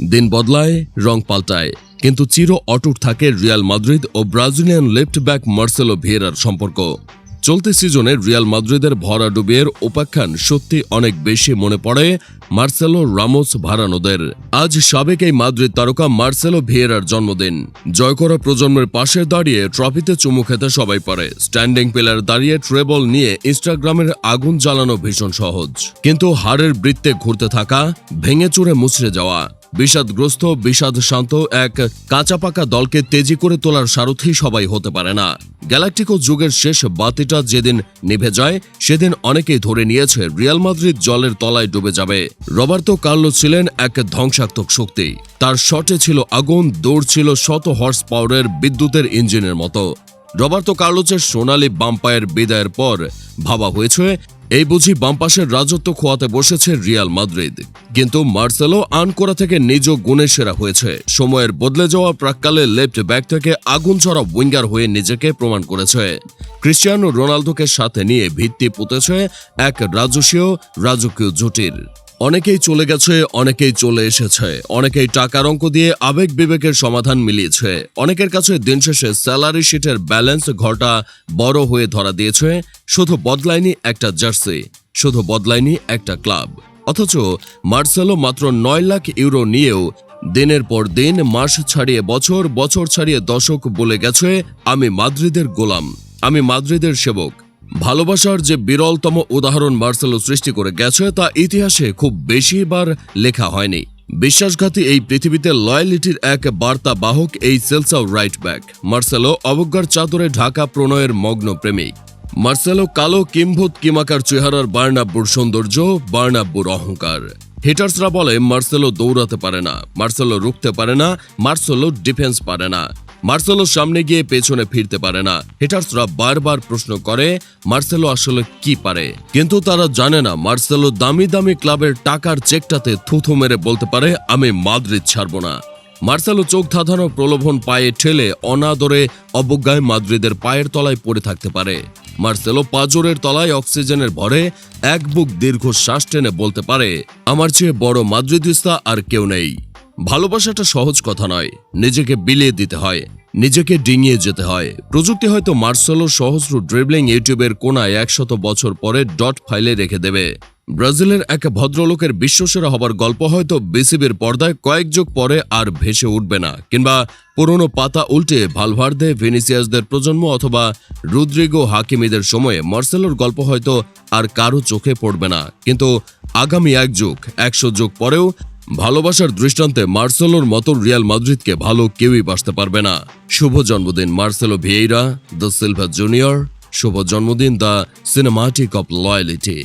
দিন বদলায়, রং পাল্টায়। কিন্তু চির অটুট থাকে রিয়াল মাদ্রিদ ও ব্রাজিলিয়ান লেফট ব্যাক মার্সেলো ভিয়েরার সম্পর্ক। চলতি সিজনে রিয়াল মাদ্রিদের ভরাডুবিয়ের উপাখ্যান সত্যি অনেক বেশি মনে পড়ে মার্সেলো রামোস ভারানোদের। আজ সাবেক এই মাদ্রিদ তারকা মার্সেলো ভিয়েরার জন্মদিন। জয় করা প্রজন্মের পাশে দাঁড়িয়ে ট্রফিতে চুমু খেতে সবাই পারে। স্ট্যান্ডিং পিলার দাঁড়িয়ে ট্রেবল নিয়ে ইনস্টাগ্রামের আগুন জ্বালানো ভীষণ সহজ। কিন্তু হাড়ের বৃত্তে ঘুরতে থাকা ভেঙে চুরে মুচড়ে যাওয়া বিষাদগ্রস্ত বিষাদ শান্ত এক কাঁচা পাকা দলকে তেজি করে তোলার সারথি সবাই হতে পারে না। গ্যালাকটিকো যুগের শেষ বাতিটা যেদিন নিভে যায়, সেদিন অনেকেই ধরে নিয়েছে রিয়াল মাদ্রিদ জলের তলায় ডুবে যাবে। রবার্তো কার্লো ছিলেন এক ধ্বংসাত্মক শক্তি। তার শটে ছিল আগুন, দৌড় ছিল শত হর্স পাওয়ারের বিদ্যুতের ইঞ্জিনের মতো। রবার্তো কার্লোচের সোনালি বাম্পায়ের বিদায়ের পর ভাবা হয়েছে এই বুঝি বামপাসের রাজত্ব খোয়াতে বসেছে রিয়াল মাদ্রিদ। কিন্তু মার্সেলো আনকোরা থেকে নিজ গুণে সেরা হয়েছে। সময়ের বদলে যাওয়া প্রাককালে লেফট ব্যাক থেকে আগুন ছড়া উইঙ্গার হয়ে নিজেকে প্রমাণ করেছে। ক্রিশ্চিয়ানো রোনালদোকে সাথে নিয়ে ভিত্তি পুঁতেছে এক রাজস্বীয় রাজকীয় জুটির। অনেকেই চলে গেছে, অনেকেই চলে এসেছে। অনেকেই টাকার অঙ্ক দিয়ে আবেগ বিবেকের সমাধান মিলিয়েছে। অনেকের কাছে দিন শেষে স্যালারি শিটের ব্যালেন্স ঘটা বড় হয়ে ধরা দিয়েছে। শুধু বদলায়নি একটা জার্সি শুধু বদলায়নি একটা ক্লাব অথচ মার্সেলো মাত্র নয় লাখ ইউরো নিয়েও দিনের পর দিন, মাস ছাড়িয়ে বছর বছর ছাড়িয়ে দশক বলে গেছে, আমি মাদ্রিদের গোলাম, আমি মাদ্রিদের সেবক। ভালোবাসার যে বিরলতম উদাহরণ মার্সেলো সৃষ্টি করে গেছে, তা ইতিহাসে খুব বেশিবার লেখা হয়নি। বিশ্বাসঘাতী এই পৃথিবীতে লয়ালিটির এক বার্তা বাহক এই সেলসাও রাইট ব্যাক। মার্সেলো অবজ্ঞার চাদরে ঢাকা প্রণয়ের মগ্ন প্রেমিক। মার্সেলো কালো কিম্ভূত কিমাকার চেহারার বার্নাব্বুর সৌন্দর্য, বার্নাব্বুর অহংকার। হিটার্সরা বলে, মার্সেলো দৌড়াতে পারে না। মার্সেলো রুখতে পারে না। মার্সেলো ডিফেন্স পারে না। মার্সেলো সামনে গিয়ে পেছনে ফিরতে পারে না। হিটার্সরা বারবার প্রশ্ন করে, মার্সেলো আসলে কি পারে? কিন্তু তারা জানে না, মার্সেলো দামি দামি ক্লাবের টাকার চেকটাতে থুথু মেরে বলতে পারে, আমি মাদ্রিদ ছাড়ব না। মার্সেলো চোখ ধাঁধানো প্রলোভন পায়ে ঠেলে অনাদরে অবজ্ঞায় মাদ্রিদের পায়ের তলায় পড়ে থাকতে পারে। মার্সেলো পাজরের তলায় অক্সিজেনের ভরে এক বুক দীর্ঘ শ্বাস টেনে বলতে পারে, আমার চেয়ে বড় মাদ্রিদিস্তা আর কেউ নেই। ভালোবাসাটা সহজ কথা নয়। নিজেকে বিলিয়ে দিতে হয়, নিজেকে ডিঙিয়ে যেতে হয়। প্রযুক্তি হয়তো মার্সেলো সহস্র ড্রিবলিং ইউটিউবের কোনায় একশত বছর পরে ডট ফাইলে রেখে দেবে। ব্রাজিলের এক ভদ্রলোকের বিশ্বসেরা হবার গল্প হয়তো বিসিবির পর্দায় কয়েক যুগ পরে আর ভেসে উঠবে না, কিংবা পুরনো পাতা উল্টে ভালভার্দে ভিনিসিয়াসদের প্রজন্ম অথবা রুদ্রিগো হাকিমিদের সময়ে মার্সেলোর গল্প হয়তো আর কারও চোখে পড়বে না। কিন্তু আগামী এক যুগ, একশো যুগ পরেও ভালোবাসার দৃষ্টান্তে মার্সেলোর মতো রিয়াল মাদ্রিদকে ভালো কেউই বাসতে পারবে না। শুভ জন্মদিন, Marcelo Vieira, da Silva Junior. শুভ জন্মদিন, দ্য সিনেমাটিক অফ লয়ালিটি।